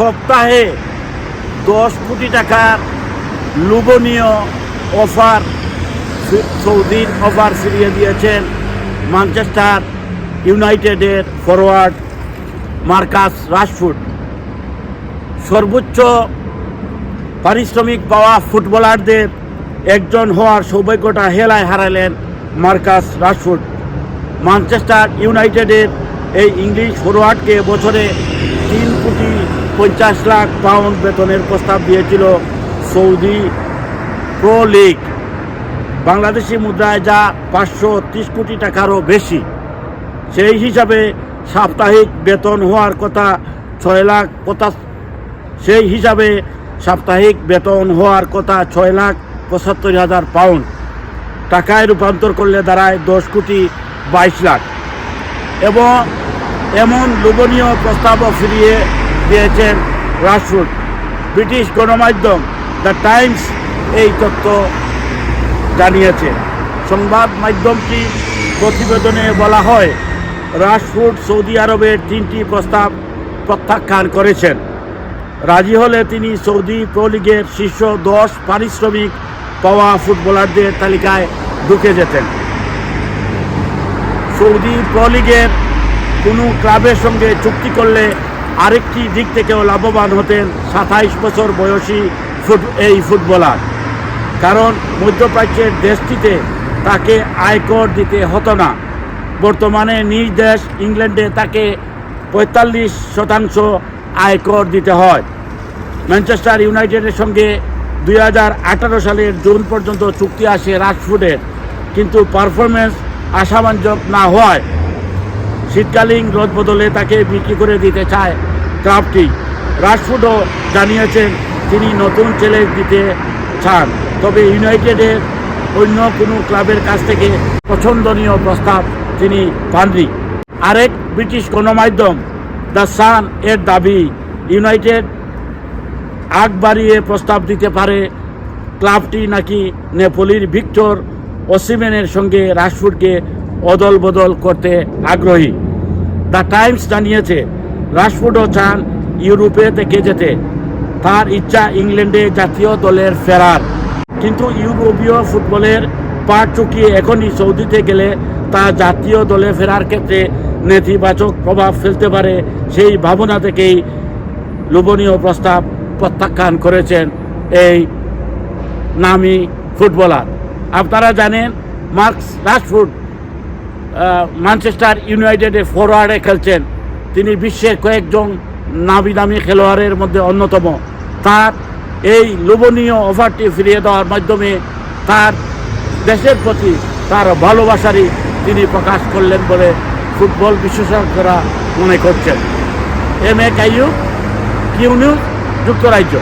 সপ্তাহে দশ কোটি টাকার লোভনীয় অফার সৌদির অফার ফিরিয়ে দিয়েছেন ম্যানচেস্টার ইউনাইটেডের ফরওয়ার্ড মার্কাস রাশফুড। সর্বোচ্চ পারিশ্রমিক পাওয়া ফুটবলারদের একজন হওয়ার সৌভাগ্যটা হেলায় হারালেন মার্কাস রাশফুড। ম্যানচেস্টার ইউনাইটেডের এই ইংলিশ ফরোয়ার্ডকে বছরে পঞ্চাশ লাখ পাউন্ড বেতনের প্রস্তাব দিয়েছিল সৌদি প্রো লিগ বাংলাদেশি মুদ্রায় যা পাঁচশো ত্রিশ কোটি টাকারও বেশি, সেই হিসাবে সাপ্তাহিক বেতন হওয়ার কথা ছয় লাখ পঁচাশ, সেই হিসাবে সাপ্তাহিক বেতন হওয়ার কথা ছয় লাখ পঁচাত্তর হাজার পাউন্ড টাকায় রূপান্তর করলে দাঁড়ায় দশ কোটি বাইশ লাখ। এবং এমন লোভনীয় প্রস্তাবও ফিরিয়ে দিয়েছেন রাশফুড ব্রিটিশ গণমাধ্যম দ্য টাইমস এই তথ্য জানিয়েছে। সংবাদ মাধ্যমটি প্রতিবেদনে বলা হয় রাশফুড সৌদি আরবের তিনটি প্রস্তাব প্রত্যাখ্যান করেছেন। রাজি হলে তিনি সৌদি প্রো শীর্ষ দশ পারিশ্রমিক পাওয়া ফুটবলারদের তালিকায় ঢুকে যেতেন। সৌদি প্রো লিগের কোনো ক্লাবের সঙ্গে চুক্তি করলে আরেকটি দিক থেকেও লাভবান হতেন সাতাইশ বছর বয়সী ফুট এই ফুটবলার। কারণ মধ্যপ্রাচ্যের দেশটিতে তাকে আয়কর দিতে হতো না। বর্তমানে নিজ দেশ ইংল্যান্ডে তাকে পঁয়তাল্লিশ শতাংশ আয়কর দিতে হয়। ম্যানচেস্টার ইউনাইটেডের সঙ্গে দুই হাজার আঠারো সালের জুন পর্যন্ত চুক্তি আসে রাশফুডের। কিন্তু পারফরমেন্স আশাবাঞ্জক না হওয়ায় শীতকালীন রদ বদলে তাকে বিক্রি করে দিতে চায় ক্লাবটি। রাশফুডও জানিয়েছেন, তিনি নতুন চ্যালেঞ্জ দিতে চান, তবে ইউনাইটেডের অন্য কোনো ক্লাবের কাছ থেকে পছন্দনীয় প্রস্তাব তিনি পাননি। আরেক ব্রিটিশ গণমাধ্যম, দ্য সান এর দাবি, ইউনাইটেড আগ বাড়িয়ে প্রস্তাব দিতে পারে ক্লাবটি নাকি নেপোলির ভিক্টর ওসিমেনের সঙ্গে রাশফুডকে অদল বদল করতে আগ্রহী। দ্য টাইমস জানিয়েছে রাশফুডও চান ইউরোপে থেকে যেতে তার ইচ্ছা ইংল্যান্ডে জাতীয় দলের ফেরার। কিন্তু ইউরোপীয় ফুটবলের পা চুকিয়ে এখনই সৌদিতে গেলে তা জাতীয় দলে ফেরার ক্ষেত্রে নেতিবাচক প্রভাব ফেলতে পারে সেই ভাবনা থেকেই লোভনীয় প্রস্তাব প্রত্যাখ্যান করেছেন এই নামি ফুটবলার। আপনারা জানেন, মার্কস রাশফুড ম্যানচেস্টার ইউনাইটেডে ফরওয়ার্ডে খেলছেন। তিনি বিশ্বের কয়েকজন নামি দামি খেলোয়াড়ের মধ্যে অন্যতম। তার এই লোভনীয় অফারটি ফিরিয়ে দেওয়ার মাধ্যমে তার দেশের প্রতি তার ভালোবাসারই তিনি প্রকাশ করলেন বলে ফুটবল বিশেষজ্ঞরা মনে করছেন। এম এ কাইয়ু কিউ নিউজ? যুক্তরাজ্য।